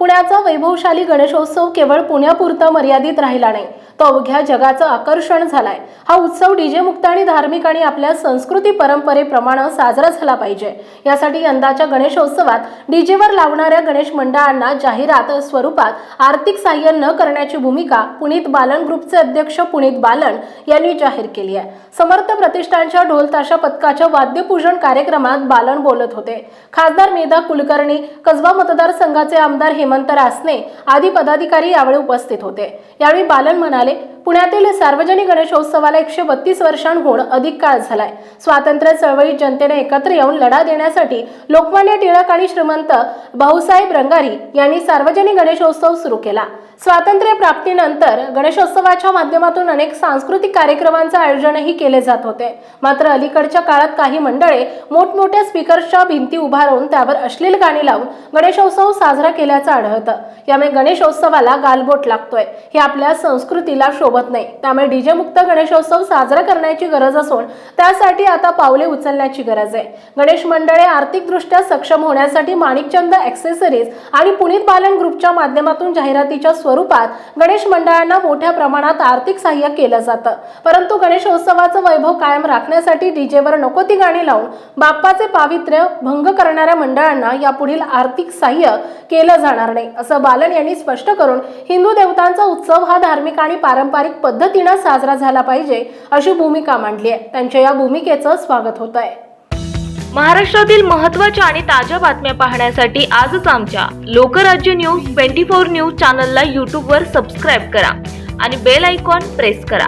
पुण्याचा वैभवशाली गणेशोत्सव केवळ पुण्यापुरता मर्यादित राहिला नाही तो अवघ्या जगाचं आकर्षण झालाय. हा उत्सव डीजे मुक्त आणि धार्मिक आणि आपल्या संस्कृती परंपरेप्रमाणे साजरा झाला पाहिजे. यासाठी यंदाच्या गणेशोत्सवात डीजेवर लावणाऱ्या गणेश मंडळांना जाहिरात स्वरूपात आर्थिक सहाय्य न करण्याची भूमिका पुनीत बालन ग्रुपचे अध्यक्ष पुनीत बालन यांनी जाहीर केली आहे. समर्थ प्रतिष्ठानच्या ढोल ताशा पथकाच्या वाद्यपूजन कार्यक्रमात बालन बोलत होते. खासदार मेधा कुलकर्णी कसबा मतदारसंघाचे आमदार हेमंत रासने आदी पदाधिकारी यावेळी उपस्थित होते. यावेळी बालन म्हणाले पुण्यातील सार्वजनिक गणेशोत्सवाला एकशे बत्तीस वर्षांहून अधिक काळ झालाय. स्वातंत्र्य चळवळीत जनतेने एकत्र येऊन लढा देण्यासाठी लोकमान्य टिळक आणि श्रीमंत भाऊसाहेब रंगारी यांनी सार्वजनिक गणेशोत्सव सुरू केला. स्वातंत्र्य प्राप्तीनंतर गणेशोत्सवाच्या माध्यमातून अनेक सांस्कृतिक कार्यक्रमांचे आयोजनही केले जात होते. मात्र अलीकडच्या काळात काही मंडळे मोठमोठ्या स्पीकर्सच्या भिंती उभारून त्यावर अश्लील गाणी लावून गणेशोत्सव साजरा केल्याचं आढळतं. यामुळे गणेशोत्सवाला गालबोट लागतोय. हे आपल्या संस्कृतीला शोभ शोभत नाही. त्यामुळे डीजे मुक्त गणेशोत्सव साजरा करण्याची गरज असून त्यासाठी आता पावले उचलण्याची गरज आहे. गणेश मंडळे आर्थिकदृष्ट्या सक्षम होण्यासाठी माणिकचंद ॲक्सेसरीज आणि पुनीत बालन ग्रुपच्या माध्यमातून जाहिरातीच्या स्वरूपात गणेश मंडळांना मोठ्या प्रमाणात आर्थिक सहाय्य केलं जातं. परंतु गणेशोत्सवाचं वैभव कायम राखण्यासाठी डीजेवर नको ती गाणी लावून बाप्पाचे पावित्र्य भंग करणाऱ्या मंडळांना यापुढील आर्थिक सहाय्य केलं जाणार नाही असं बालन यांनी स्पष्ट करून हिंदू देवतांचा उत्सव हा धार्मिक आणि पारंपरिक पारंपरिक पद्धतीनं साजरा झाला पाहिजे अशी भूमिका मांडली आहे. त्यांच्या या भूमिकेचं स्वागत होत आहे. महाराष्ट्रातील महत्त्वाच्या आणि ताज्या बातम्या पाहण्यासाठी आजच आमच्या Lokrajya news twenty four news चॅनलला यूट्यूबवर सबस्क्राईब करा आणि बेल आयकॉन प्रेस करा.